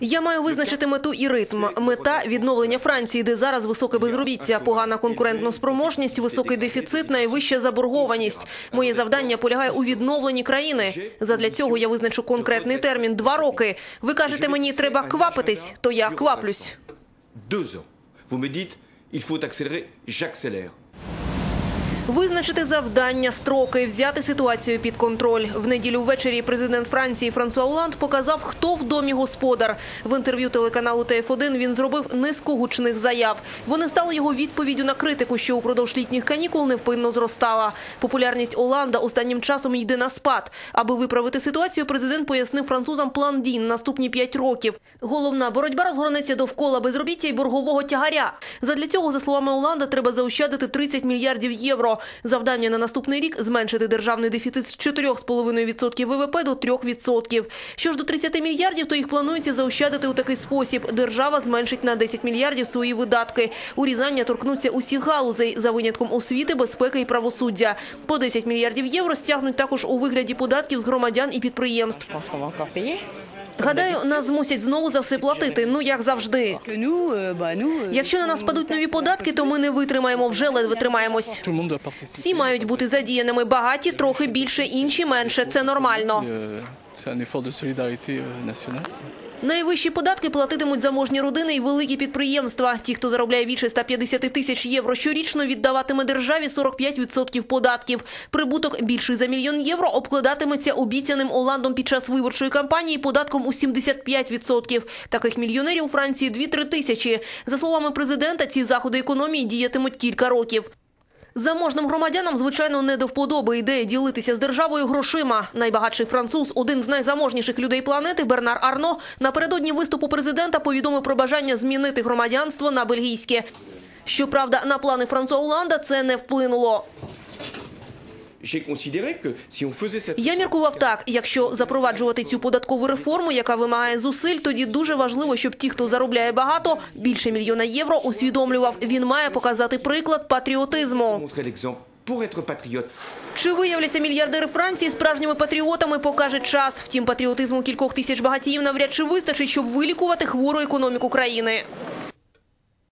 Я маю визначити мету і ритм. Мета відновлення Франції, де зараз високе безробіття, погана конкурентна спроможність, високий дефіцит, найвища заборгованість. Моє завдання полягає у відновленні країни. Задля цього я визначу конкретний термін два роки. Ви кажете мені, треба квапитись, то я кваплюсь. Deux ans. Vous me dites, il faut accélérer, j'accélère. Визначити завдання, строки, взяти ситуацію під контроль. В неділю ввечері президент Франції Франсуа Оланд показав, хто в домі господар. В інтерв'ю телеканалу ТФ1 він зробив низку гучних заяв. Вони стали його відповіддю на критику, що упродовж літніх канікул невпинно зростала. Популярність Оланда останнім часом йде на спад. Аби виправити ситуацію, президент пояснив французам план дій на наступні п'ять років. Головна боротьба розгорнеться довкола безробіття і боргового тягаря. Задля цього, за словами Оланда, треба заощадити 30 мільярдів євро. Завдання на наступний рік зменшити державний дефіцит з 4,5% ВВП до 3%. Що ж до 30 мільярдів, то їх планується заощадити у такий спосіб. Держава зменшить на 10 мільярдів свої видатки. Урізання торкнуться усіх галузей за винятком освіти, безпеки і правосуддя. По 10 мільярдів євро стягнуть також у вигляді податків з громадян і підприємств. Гадаю, нас змусять знову за все платити. Ну як завжди. Якщо на нас падуть нові податки, то ми не витримаємо. Вже ледве тримаємось. Всі мають бути задіяними. Багаті трохи більше, інші менше. Це нормально. Euh, C'est Найвищі податки платитимуть заможні родини і великі підприємства. Ті, хто заробляє більше 150 тисяч євро щорічно, віддаватиме державі 45% податків. Прибуток більший за мільйон євро обкладатиметься обіцяним Оландом під час виборчої кампанії податком у 75%. Таких мільйонерів у Франції 2-3 тисячі. За словами президента, ці заходи економії діятимуть кілька років. Заможним громадянам, звичайно, не до вподоби ідея ділитися з державою грошима. Найбагатший француз, один з найзаможніших людей планети, Бернар Арно, напередодні виступу президента повідомив про бажання змінити громадянство на бельгійське. Щоправда, на плани Франсуа Оланда це не вплинуло. Я міркував так: якщо запроваджувати цю податкову реформу, яка вимагає зусиль, тоді дуже важливо, щоб ті, хто заробляє багато, більше мільйона євро, усвідомлював. Він має показати приклад патріотизму. Чи виявляться мільярдери Франції справжніми патріотами, покаже час. Втім, патріотизму кількох тисяч багатіїв навряд чи вистачить, щоб вилікувати хвору економіку країни.